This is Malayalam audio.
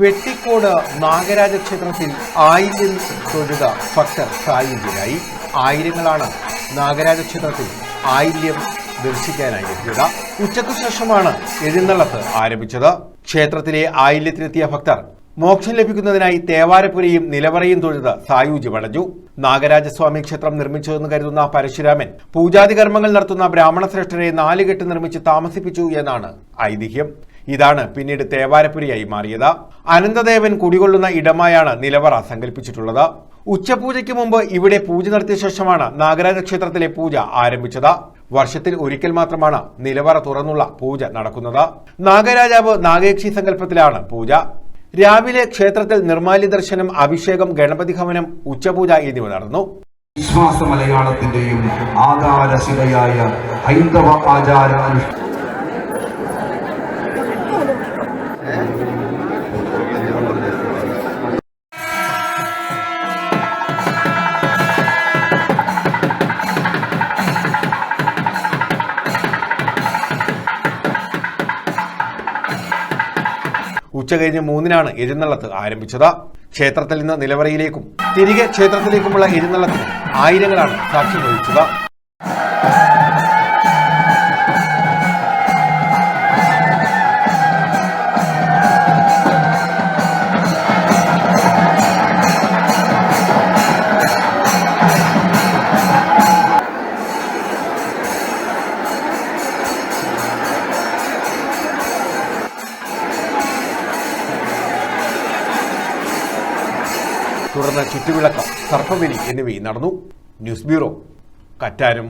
വെട്ടിക്കോട് നാഗരാജ ക്ഷേത്രത്തിൽ ആയിരം തൊഴുക ഭക്തർ സായുജ്യരായി ആയിരങ്ങളാണ് നാഗരാജ ക്ഷേത്രത്തിൽ ആയില്യം ദർശിക്കാനായി എത്തിയത്. ഉച്ചയ്ക്കു ശേഷമാണ് എഴുന്നള്ളത്ത് ആരംഭിച്ചത്. ക്ഷേത്രത്തിലെ ആയില്യത്തിലെത്തിയ ഭക്തർ മോക്ഷം ലഭിക്കുന്നതിനായി തേവാരപ്പുരയും നിലവറയും തൊഴുത് വളഞ്ഞു നാഗരാജസ്വാമി ക്ഷേത്രം നിർമ്മിച്ചതെന്ന് കരുതുന്ന പരശുരാമൻ പൂജാതി കർമ്മങ്ങൾ നടത്തുന്ന ബ്രാഹ്മണ ശ്രേഷ്ഠരെ നാലുകെട്ട് നിർമ്മിച്ച് താമസിപ്പിച്ചു എന്നാണ് ഐതിഹ്യം. ഇതാണ് പിന്നീട് തേവാരപ്പുരയായി മാറിയത്. അനന്തദേവൻ കുടികൊള്ളുന്ന ഇടമായാണ് നിലവറ സങ്കല്പിച്ചിട്ടുള്ളത്. ഉച്ചപൂജയ്ക്ക് മുമ്പ് ഇവിടെ പൂജ നടത്തിയ ശേഷമാണ് നാഗരാജ ക്ഷേത്രത്തിലെ പൂജ ആരംഭിച്ചത്. വർഷത്തിൽ ഒരിക്കൽ മാത്രമാണ് നിലവറ തുറന്നുള്ള പൂജ നടക്കുന്നത്. നാഗരാജാവ് നാഗേക്ഷി സങ്കല്പത്തിലാണ് പൂജ. രാവിലെ ക്ഷേത്രത്തിൽ നിർമാല്യ ദർശനം അഭിഷേകം ഗണപതി ഹവനം ഉച്ചപൂജ എന്നിവ നടന്നു. വിശ്വാസ മലയാളത്തിന്റെയും ആധാരശിലയായ ഹൈന്ദവ ആചാര ഉച്ച കഴിഞ്ഞ് മൂന്നിനാണ് എഴുന്നള്ളത്ത് ആരംഭിച്ചത്. ക്ഷേത്രത്തിൽ നിന്ന് നിലവറയിലേക്കും തിരികെ ക്ഷേത്രത്തിലേക്കുമുള്ള എഴുന്നള്ളത്തിന് ആയിരങ്ങളാണ് സാക്ഷ്യം വഹിച്ചത്. തുടർന്ന് ചുറ്റുവിളക്കം സർപ്പമിനി എന്നിവയും നടന്നു. News bureau കറ്റാരം.